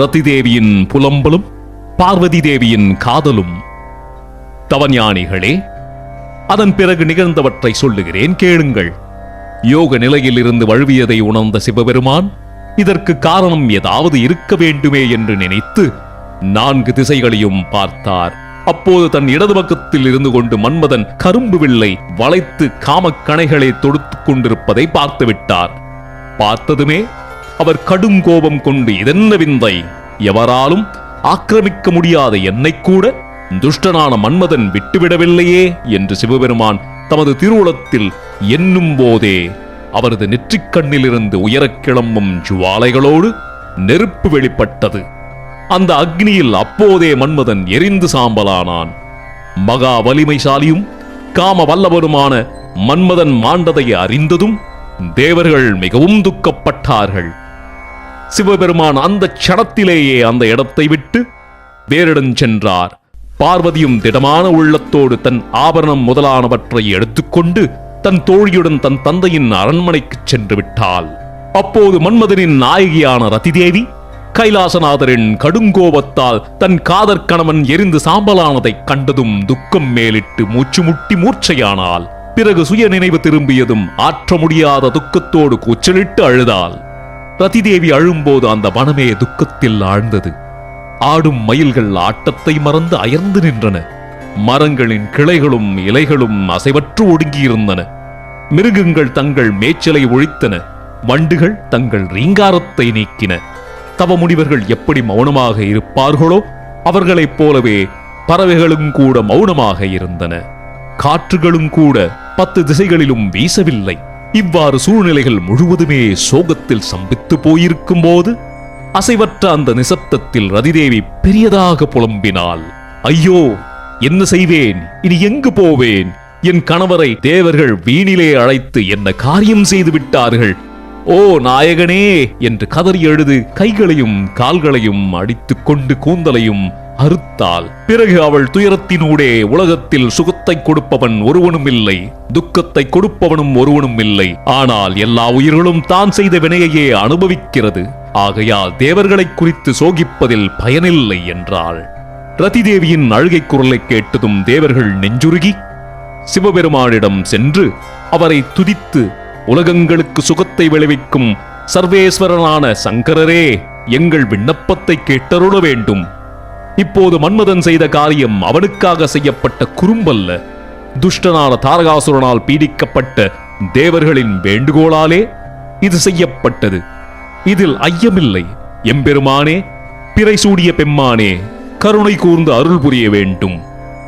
ரத்தி தேவியின் புலம்பலும் பார்வதி தேவியின் காதலும் தவஞானிகளே அதன் பிறகு நிகழ்ந்தவற்றை சொல்லுகிறேன் கேளுங்கள். யோக நிலையில் இருந்து வழுவியதை உணர்ந்த சிவபெருமான் இதற்கு காரணம் ஏதாவது இருக்க வேண்டுமே என்று நினைத்து நான்கு திசைகளையும் பார்த்தார். அப்போது தன் இடது பக்கத்தில் இருந்து கொண்டு மன்மதன் கரும்பு வில்லை வளைத்து காமக்கணைகளை தொடுத்துக் கொண்டிருப்பதை பார்த்து விட்டார் பார்த்ததுமே அவர் கடும் கோபம் கொண்டு இதென்ன விந்தை? எவராலும் ஆக்கிரமிக்க முடியாத என்னை கூட துஷ்டனான மன்மதன் விட்டுவிடவில்லையே என்று சிவபெருமான் தமது திருவுளத்தில் எண்ணும் போதே அவரது நெற்றிக்கண்ணிலிருந்து உயரக் கிளம்பும் ஜுவாலைகளோடு நெருப்பு வெளிப்பட்டது. அந்த அக்னியில் அப்போதே மன்மதன் எரிந்து சாம்பலானான். மகா வலிமைசாலியும் காம வல்லவருமான மன்மதன் மாண்டதை அறிந்ததும் தேவர்கள் மிகவும் துக்கப்பட்டார்கள். சிவபெருமான் அந்த க்ஷணத்திலேயே அந்த இடத்தை விட்டு வேறிடம் சென்றார். பார்வதியும் திடமான உள்ளத்தோடு தன் ஆபரணம் முதலானவற்றை எடுத்துக்கொண்டு தன் தோழியுடன் தன் தந்தையின் அரண்மனைக்கு சென்று விட்டாள். அப்போது மன்மதனின் நாயகியான ரதிதேவி கைலாசநாதரின் கடுங்கோபத்தால் தன் காதற் கணவன் எரிந்து சாம்பலானதைக் கண்டதும் துக்கம் மேலிட்டு மூச்சு முட்டி மூர்ச்சையானாள். பிறகு சுய நினைவு திரும்பியதும் ஆற்ற முடியாத துக்கத்தோடு கூச்சலிட்டு அழுதாள். ரதிதேவி அழும்போது அந்த வனமே துக்கத்தில் ஆழ்ந்தது. ஆடும் மயில்கள் ஆட்டத்தை மறந்து அயர்ந்து நின்றன. மரங்களின் கிளைகளும் இலைகளும் அசைவற்று ஒடுங்கியிருந்தன. மிருகங்கள் தங்கள் மேய்ச்சலை ஒழித்தன. வண்டுகள் தங்கள் ரீங்காரத்தை நீக்கின. தவ முனிவர்கள் எப்படி மௌனமாக இருப்பார்களோ அவர்களைப் போலவே பறவைகளும் கூட மௌனமாக இருந்தன. காற்றுகளும் கூட பத்து திசைகளிலும் வீசவில்லை. இவ்வாறு சூழ்நிலைகள் முழுவதுமே சோகத்தில் சம்பித்து போயிருக்கும் போது அசைவற்ற அந்த நிசப்தத்தில் ரதிதேவி பெரியதாக புலம்பினாள். ஐயோ என்ன செய்வேன்? இனி எங்கு போவேன்? என் கணவரை தேவர்கள் வீணிலே அழைத்து என்ன காரியம் செய்து விட்டார்கள்? ஓ நாயகனே! என்று கதறி எழுது கைகளையும் கால்களையும் அடித்துக் கொண்டு கூந்தலையும் அறுத்தாள். பிறகு அவள் துயரத்தினூடே உலகத்தில் சுகத்தை கொடுப்பவன் ஒருவனும் இல்லை துக்கத்தை கொடுப்பவனும் ஒருவனும் இல்லை ஆனால் எல்லா உயிர்களும் தான் செய்த வினையையே அனுபவிக்கிறது. ஆகையால் தேவர்களைக் குறித்து சோகிப்பதில் பயனில்லை என்றாள். ரதிதேவியின் அழுகை குரலை கேட்டதும் தேவர்கள் நெஞ்சுருகி சிவபெருமானிடம் சென்று அவரை துதித்து உலகங்களுக்கு சுகத்தை விளைவிக்கும் சர்வேஸ்வரனான சங்கரரே எங்கள் விண்ணப்பத்தை கேட்டருள வேண்டும். இப்போது மன்மதன் செய்த காரியம் அவனுக்காக செய்யப்பட்ட குறும்பல்ல. துஷ்டனான தாரகாசுரனால் பீடிக்கப்பட்ட தேவர்களின் வேண்டுகோளாலே இது செய்யப்பட்டது. இதில் ஐயமில்லை. எம்பெருமானே பிறை சூடிய பெம்மானே கருணை கூர்ந்து அருள் புரிய வேண்டும்.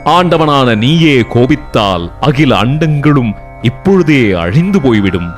ஆண்டவனான நீயே கோபித்தால் அகில அண்டங்களும் இப்பொழுதே அழிந்து போய்விடும்.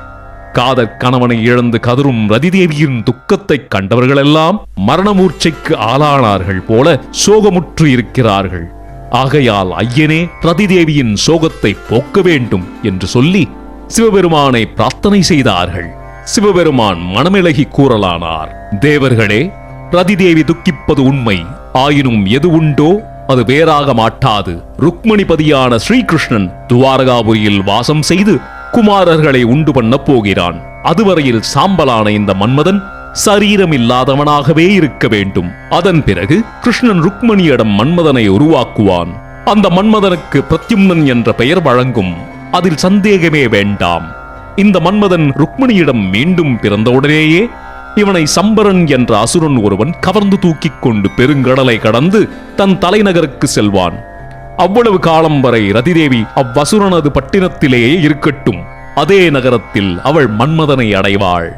காதற் கணவனை இழந்து கதரும் ரதிதேவியின் துக்கத்தைக் கண்டவர்களெல்லாம் மரணமூர்ச்சைக்கு ஆளானார்கள் போல சோகமுற்று இருக்கிறார்கள். ஆகையால் ஐயனே ரதிதேவியின் சோகத்தை போக்க வேண்டும் என்று சொல்லி சிவபெருமானை பிரார்த்தனை செய்தார்கள். சிவபெருமான் மனமிழகி கூறலானார் தேவர்களே ரதிதேவி துக்கிப்பது உண்மை. ஆயினும் எது உண்டோ அது வேறாக மாட்டாது. ருக்மணிபதியான ஸ்ரீகிருஷ்ணன் துவாரகாபுரியில் வாசம் செய்து குமாரர்களை உண்டு பண்ணப் போகிறான். அதுவரையில் சாம்பலான இந்த மன்மதன் சரீரம் இல்லாதவனாகவே இருக்க வேண்டும். அதன் பிறகு கிருஷ்ணன் ருக்மணியிடம் மன்மதனை உருவாக்குவான். அந்த மன்மதனுக்கு பிரத்யும்னன் என்ற பெயர் வழங்கும். அதில் சந்தேகமே வேண்டாம். இந்த மன்மதன் ருக்மணியிடம் மீண்டும் பிறந்தவுடனேயே இவனை சம்பரன் என்ற அசுரன் ஒருவன் கவர்ந்து தூக்கிக் கொண்டு பெருங்கடலை கடந்து தன் தலைநகருக்கு செல்வான். அவ்வளவு காலம் வரை ரதிதேவி அவ்வசுரனது பட்டினத்திலேயே இருக்கட்டும். அதே நகரத்தில் அவள் மன்மதனை அடைவாள்.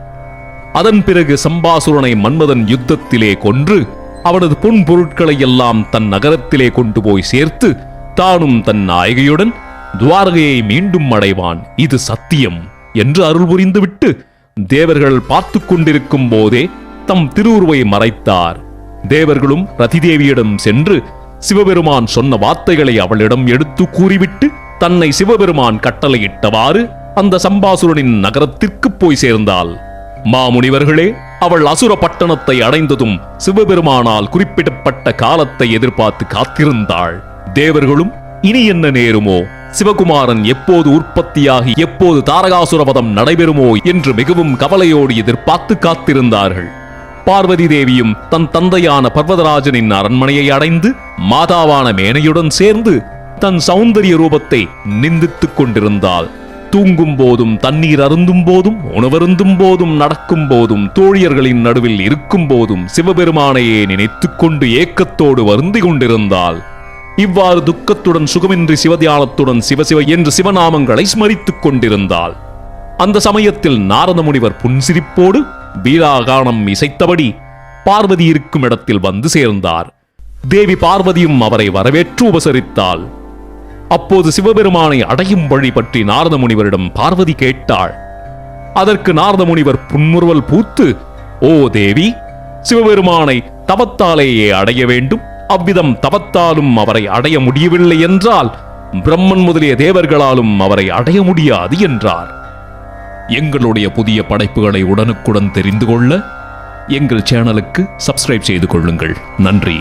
அதன் பிறகு சம்பாசுரனை மன்மதன் யுத்தத்திலே கொன்று அவனது பொன் பொருட்களை எல்லாம் தன் நகரத்திலே கொண்டு போய் சேர்த்து தானும் தன் நாயகியுடன் துவாரகையை மீண்டும் அடைவான். இது சத்தியம் என்று அருள் புரிந்துவிட்டு தேவர்கள் பார்த்து கொண்டிருக்கும் போதே தம் திருவுருவை மறைத்தார். தேவர்களும் ரதிதேவியிடம் சென்று சிவபெருமான் சொன்ன வார்த்தைகளை அவளிடம் எடுத்து கூறிவிட்டு தன்னை சிவபெருமான் கட்டளையிட்டவாறு அந்த சம்பாசுரனின் நகரத்திற்கு போய் சேர்ந்தாள். மாமுனிவர்களே அவள் அசுர பட்டணத்தை அடைந்ததும் சிவபெருமானால் குறிப்பிடப்பட்ட காலத்தை எதிர்பார்த்து காத்திருந்தாள். தேவர்களும் இனி என்ன நேருமோ? சிவகுமாரன் எப்போது உற்பத்தியாகி எப்போது தாரகாசுரவதம் நடைபெறுமோ? என்று மிகவும் கவலையோடு எதிர்பார்த்து காத்திருந்தார்கள். பார்வதி தேவியும் தன் தந்தையான பர்வதராஜனின் அரண்மனையை அடைந்து மாதாவான மேனையுடன் சேர்ந்து தன் சௌந்தரிய ரூபத்தை நிந்தித்துக் கொண்டிருந்தாள். தூங்கும் போதும் தண்ணீர் அருந்தும் போதும் உணவருந்தும் போதும் நடக்கும் போதும் தோழியர்களின் நடுவில் இருக்கும் போதும் சிவபெருமானையே நினைத்துக் கொண்டு ஏக்கத்தோடு வருந்தி கொண்டிருந்தாள். இவ்வாறு துக்கத்துடன் சுகமின்றி சிவதியானத்துடன் சிவசிவ என்று சிவநாமங்களை ஸ்மரித்துக் கொண்டிருந்தாள். அந்த சமயத்தில் நாரத முனிவர் புன்சிரிப்போடு வீராகானம் இசைத்தபடி பார்வதி இருக்கும் இடத்தில் வந்து சேர்ந்தார். தேவி பார்வதியும் அவரை வரவேற்று உபசரித்தாள். அப்போது சிவபெருமானை அடையும் வழி பற்றி நாரத முனிவரிடம் பார்வதி கேட்டாள். அதற்கு நாரத முனிவர் புன்முறுவல் பூத்து ஓ தேவி சிவபெருமானை தவத்தாலேயே அடைய வேண்டும். அவ்விதம் தவத்தாலும் அவரை அடைய முடியவில்லை என்றால் பிரம்மன் முதலிய தேவர்களாலும் அவரை அடைய முடியாது என்றார். எங்களுடைய புதிய படைப்புகளை உடனுக்குடன் தெரிந்து கொள்ள எங்கள் சேனலுக்கு சப்ஸ்கிரைப் செய்து கொள்ளுங்கள். நன்றி.